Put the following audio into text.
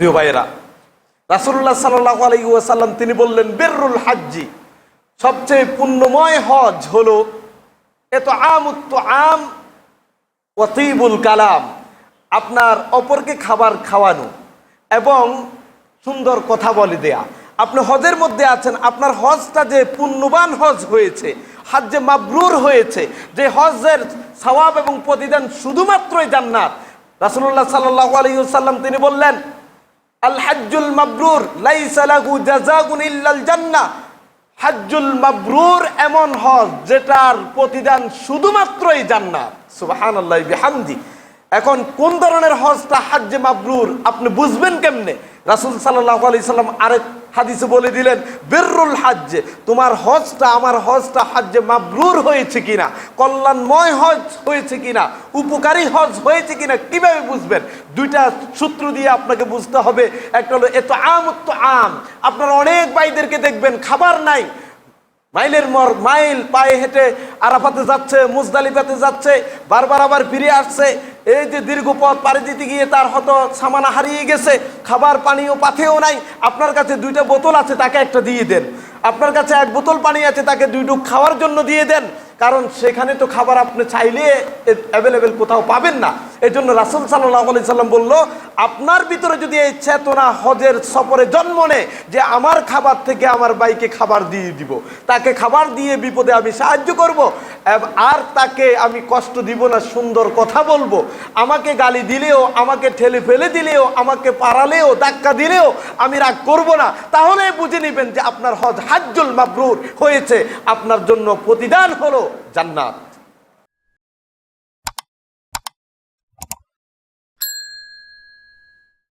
প্রিয় ভাইয়েরা রাসুল্লাহ সাল্লাহ আলাইসাল্লাম তিনি বললেন, বেররুল হাজ্জি, সবচেয়ে পুণ্যময় হজ হলো এত আম উত্ত আম ওয়াতিবুল কালাম, আপনার অপরকে খাবার খাওয়ানো এবং সুন্দর কথা বলে দেয়া। আপনি হজের মধ্যে আছেন, আপনার হজটা যে পুণ্যবান হজ হয়েছে হাজ্জে মাবরুর হয়েছে, যে হজের সওয়াব এবং প্রতিদান শুধুমাত্রই জান্নাত, রাসূলুল্লাহ সাল্লাল্লাহু আলাইহি ওয়াসাল্লাম তিনি বললেন আল হাজ্জুল মাবরুর, লাইসা লাহু জাযাউন ইল্লাল জান্নাহ। হাজ্জুল মাবরুর এমন হজ যেটার প্রতিদান শুধুমাত্রই জান্নাত। সুবহানাল্লাহি বিহামদি। এখন কোন ধরনের হজটা হাজ্জে মাবরুর, আপনি বুঝবেন কেমনে? রাসূল সাল্লাল্লাহু আলাইহি সাল্লাম আরেক হাদিসে বলে দিলেন বিররুল হাজ্জে, তোমার হজটা, আমার হজটা হাজ্জে মাবরুর হয়েছে কিনা? কল্যাণময় হজ হয়েছে কিনা? উপকারী হজ হয়েছে কিনা? কীভাবে বুঝবেন? দুইটা সূত্র দিয়ে আপনাকে বুঝতে হবে। একটা হলো এত আম তো আম। আপনার অনেক ভাইদেরকে দেখবেন, খাবার নাই। মাইলের মর, মাইল পায়ে হেঁটে আরাফাতে যাচ্ছে, মুজদালিফাতে যাচ্ছে, বারবার আবার ফিরে আসছে। এই যে দীর্ঘ পথ পাড়ি দিতে গিয়ে তার হয়তো সামানা হারিয়ে গেছে, খাবার পানিও পাথেও নাই, আপনার কাছে দুইটা বোতল আছে, তাকে একটা দিয়ে দেন। আপনার কাছে এক বোতল পানি আছে, তাকে দুই খাওয়ার জন্য দিয়ে দেন। কারণ সেখানে তো খাবার আপনি চাইলে অ্যাভেলেবেল কোথাও পাবেন না। এই জন্য রাসুল সাল্লাম বলল, আপনার ভিতরে যদি এই চেতনা হজের সফরে জন্ম নেয়, যে আমার খাবার থেকে আমার বাইকে খাবার দিয়ে দিব, তাকে খাবার দিয়ে বিপদে আমি সাহায্য করব আর তাকে আমি কষ্ট দিব না, সুন্দর কথা বলব। আমাকে গালি দিলেও, আমাকে ঠেলে ফেলে দিলেও, আমাকে পারালেও ধাক্কা দিলেও আমি রাগ করব না। তাহলে বুঝে নেবেন যে আপনার হজ হাজ্জুল মাবরুর হয়েছে। আপনার জন্য প্রতিদান হলো জান্নাত।